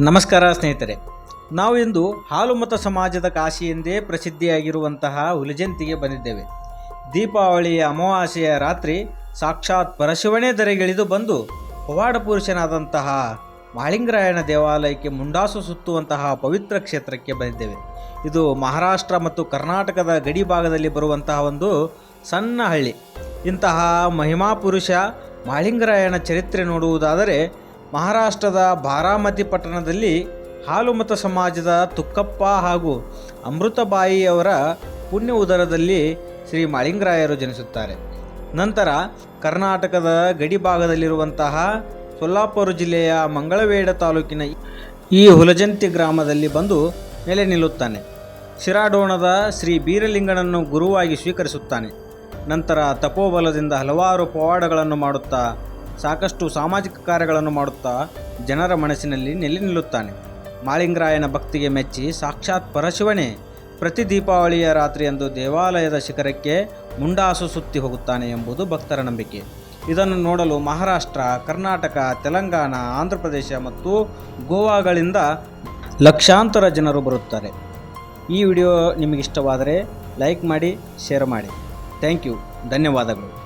ನಮಸ್ಕಾರ ಸ್ನೇಹಿತರೆ. ನಾವು ಇಂದು ಹಾಲುಮತ ಸಮಾಜದ ಕಾಶಿ ಎಂದೇ ಪ್ರಸಿದ್ಧಿಯಾಗಿರುವಂತಹ ಹುಲಿಜಂತಿಗೆ ಬಂದಿದ್ದೇವೆ. ದೀಪಾವಳಿಯ ಅಮಾವಾಸ್ಯೆಯ ರಾತ್ರಿ ಸಾಕ್ಷಾತ್ ಪರಶಿವನೇ ದರೆಗಿಳಿದು ಬಂದು ಪವಾಡ ಪುರುಷನಾದಂತಹ ಮಾಳಿಂಗರಾಯಣ ದೇವಾಲಯಕ್ಕೆ ಮುಂಡಾಸು ಸುತ್ತುವಂತಹ ಪವಿತ್ರ ಕ್ಷೇತ್ರಕ್ಕೆ ಬಂದಿದ್ದೇವೆ. ಇದು ಮಹಾರಾಷ್ಟ್ರ ಮತ್ತು ಕರ್ನಾಟಕದ ಗಡಿ ಭಾಗದಲ್ಲಿ ಬರುವಂತಹ ಒಂದು ಸಣ್ಣ ಹಳ್ಳಿ. ಇಂತಹ ಮಹಿಮಾ ಪುರುಷ ಮಾಳಿಂಗರಾಯಣ ಚರಿತ್ರೆ ನೋಡುವುದಾದರೆ ಮಹಾರಾಷ್ಟ್ರದ ಬಾರಾಮತಿ ಪಟ್ಟಣದಲ್ಲಿ ಹಾಲುಮತ ಸಮಾಜದ ತುಕ್ಕಪ್ಪ ಹಾಗೂ ಅಮೃತಬಾಯಿಯವರ ಪುಣ್ಯ ಉದರದಲ್ಲಿ ಶ್ರೀ ಮಾಳಿಂಗರಾಯರು ಜನಿಸುತ್ತಾರೆ. ನಂತರ ಕರ್ನಾಟಕದ ಗಡಿ ಭಾಗದಲ್ಲಿರುವಂತಹ ಸೊಲ್ಲಾಪುರ ಜಿಲ್ಲೆಯ ಮಂಗಳವೇಡ ತಾಲೂಕಿನ ಈ ಹುಲಜಂತಿ ಗ್ರಾಮದಲ್ಲಿ ಬಂದು ನೆಲೆ ನಿಲ್ಲುತ್ತಾನೆ. ಶಿರಾಡೋಣದ ಶ್ರೀ ಬೀರಲಿಂಗನನ್ನು ಗುರುವಾಗಿ ಸ್ವೀಕರಿಸುತ್ತಾನೆ. ನಂತರ ತಪೋಬಲದಿಂದ ಹಲವಾರು ಪವಾಡಗಳನ್ನು ಮಾಡುತ್ತಾ ಸಾಕಷ್ಟು ಸಾಮಾಜಿಕ ಕಾರ್ಯಗಳನ್ನು ಮಾಡುತ್ತಾ ಜನರ ಮನಸ್ಸಿನಲ್ಲಿ ನೆಲೆ ನಿಲ್ಲುತ್ತಾನೆ. ಮಾಳಿಂಗರಾಯನ ಭಕ್ತಿಗೆ ಮೆಚ್ಚಿ ಸಾಕ್ಷಾತ್ ಪರಶಿವನೇ, ಪ್ರತಿ ದೀಪಾವಳಿಯ ರಾತ್ರಿಯಂದು ದೇವಾಲಯದ ಶಿಖರಕ್ಕೆ ಮುಂಡಾಸು ಸುತ್ತಿ ಹೋಗುತ್ತಾನೆ ಎಂಬುದು ಭಕ್ತರ ನಂಬಿಕೆ. ಇದನ್ನು ನೋಡಲು ಮಹಾರಾಷ್ಟ್ರ, ಕರ್ನಾಟಕ, ತೆಲಂಗಾಣ ಆಂಧ್ರಪ್ರದೇಶ ಮತ್ತು ಗೋವಾಗಳಿಂದ ಲಕ್ಷಾಂತರ ಜನರು ಬರುತ್ತಾರೆ. ಈ ವಿಡಿಯೋ ನಿಮಗಿಷ್ಟವಾದರೆ ಲೈಕ್ ಮಾಡಿ, ಶೇರ್ ಮಾಡಿ. Thank you. ಧನ್ಯವಾದಗಳು.